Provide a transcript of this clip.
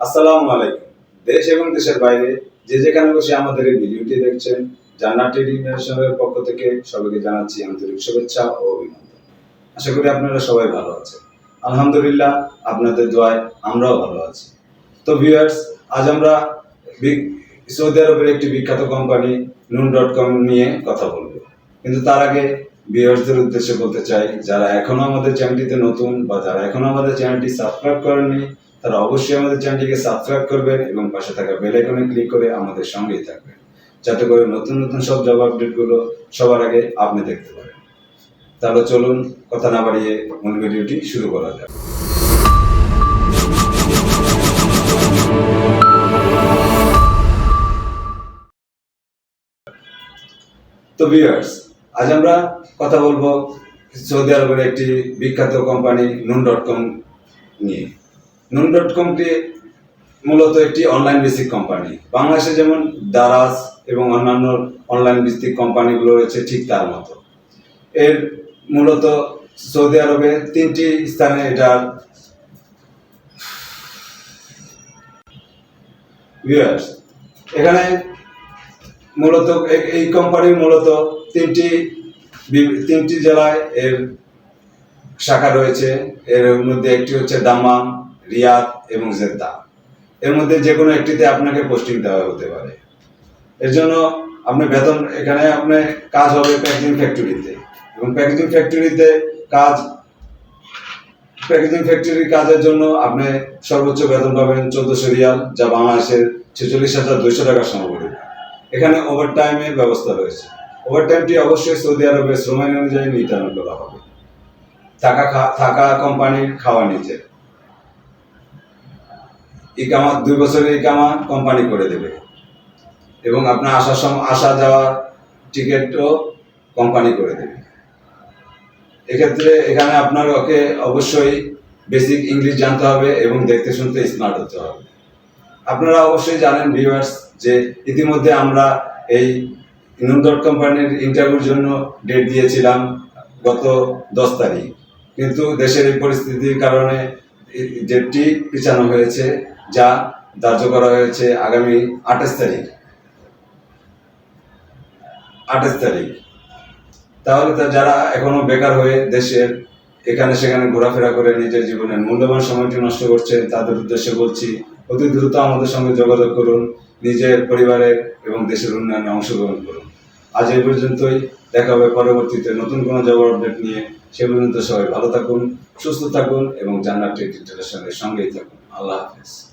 আসসালামু আলাইকুম। দেশ এবং দেশের বাইরে যে যেখানে বসে আমাদের এই ভিডিওটি দেখছেন, জান্নাত টেলিভিশনের পক্ষ থেকে সবাইকে জানাচ্ছি আন্তরিক শুভেচ্ছা ও অভিনন্দন। আশা করি আপনারা সবাই ভালো আছেন। আলহামদুলিল্লাহ, আপনাদের দোয়ায় আমরাও ভালো আছি। তো ভিউয়ার্স আজ আমরা সৌদি আরবের একটি বিখ্যাত কোম্পানি নুন ডট কম নিয়ে কথা বলব। কিন্তু তার আগে ভিউয়ার্সদের উদ্দেশ্যে বলতে চাই, যারা এখনও আমাদের চ্যানেলটিতে নতুন বা যারা এখনও আমাদের চ্যানেলটি সাবস্ক্রাইব করেননি তারা অবশ্যই আমাদের চ্যানেলটিকে সাবস্ক্রাইব করবেন এবং পাশে থাকা বেল আইকনে ক্লিক করে আমাদের সঙ্গেই থাকবেন। যাতে করে নতুন নতুন সব জব আপডেটগুলো সবার আগে আপনি দেখতে পারেন। তাহলে চলুন কথা না বাড়িয়ে মূল ভিডিওটি শুরু করা যাক। তো ভিউয়ার্স আজ আমরা কথা বলব সৌদি আরবের একটি বিখ্যাত কোম্পানি নুন ডট কম নিয়ে। নুন ডট কমটি মূলত একটি অনলাইন ভিত্তিক কোম্পানি বাংলাদেশে যেমন দারাজ এবং অন্যান্য অনলাইন ভিত্তিক কোম্পানিগুলো রয়েছে ঠিক তার মতো। এর মূলত সৌদি আরবে তিনটি স্থানে এটার এখানে মূলত এই কোম্পানি মূলত তিনটি তিনটি জেলায় এর শাখা রয়েছে। এর মধ্যে একটি হচ্ছে দামাম রিয়াদ এবং জেদ্দা। এর মধ্যে যে কোনো একটিতে আপনাকে পোস্টিং দেওয়া হতে পারে। এর জন্য আপনি বেতন, এখানে আপনি কাজ হবে প্যাকেজিং ফ্যাক্টরিতে এবং প্যাকেজিং ফ্যাক্টরিতে কাজ প্যাকেজিং ফ্যাক্টরির কাজের জন্য আপনি সর্বোচ্চ বেতন পাবেন চোদ্দশো রিয়াল, যা বাংলাদেশের ছেচল্লিশ হাজার দুইশো টাকার সমপরিমাণ এখানে ওভার টাইমের ব্যবস্থা রয়েছে। ওভারটাইমটি অবশ্যই সৌদি আরবের শ্রম আইন অনুযায়ী নির্ধারণ করা হবে। থাকা থাকা কোম্পানির খাওয়া নিজে ইকামা দুই বছরের ইকামা কোম্পানি করে দেবে। এবং আপনার আসার সময় আসা যাওয়ার টিকিটও কোম্পানি করে দেবে। এক্ষেত্রে এখানে আপনার ওকে অবশ্যই বেসিক ইংলিশ জানতে হবে এবং দেখতে শুনতে স্মার্ট হতে হবে। আপনারা অবশ্যই জানেন ভিউয়ার্স যে ইতিমধ্যে আমরা এই নুন ডট কোম্পানির ইন্টারভিউর জন্য ডেট দিয়েছিলাম গত দশ তারিখ। কিন্তু দেশের এই পরিস্থিতির কারণে ডেটটি পিছানো হয়েছে, যা ধার্য করা হয়েছে আগামী আঠাশ তারিখ। আঠাশ তারিখ। তাহলে যারা এখনও বেকার হয়ে দেশের এখানে সেখানে ঘোরাফেরা করে নিজের জীবনের মূল্যবান সময়টি নষ্ট করছে, তাদের উদ্দেশ্যে বলছি, অতি দ্রুত আমাদের সঙ্গে যোগাযোগ করুন, নিজের পরিবারের এবং দেশের উন্নয়নে অংশগ্রহণ করুন। আজ এই পর্যন্তই। দেখা হবে পরবর্তীতে নতুন কোনো জব আপডেট নিয়ে। সে পর্যন্ত সবাই ভালো থাকুন, সুস্থ থাকুন এবং জান্নাত ইন্টারন্যাশনালের সঙ্গেই থাকুন। আল্লাহ হাফেজ।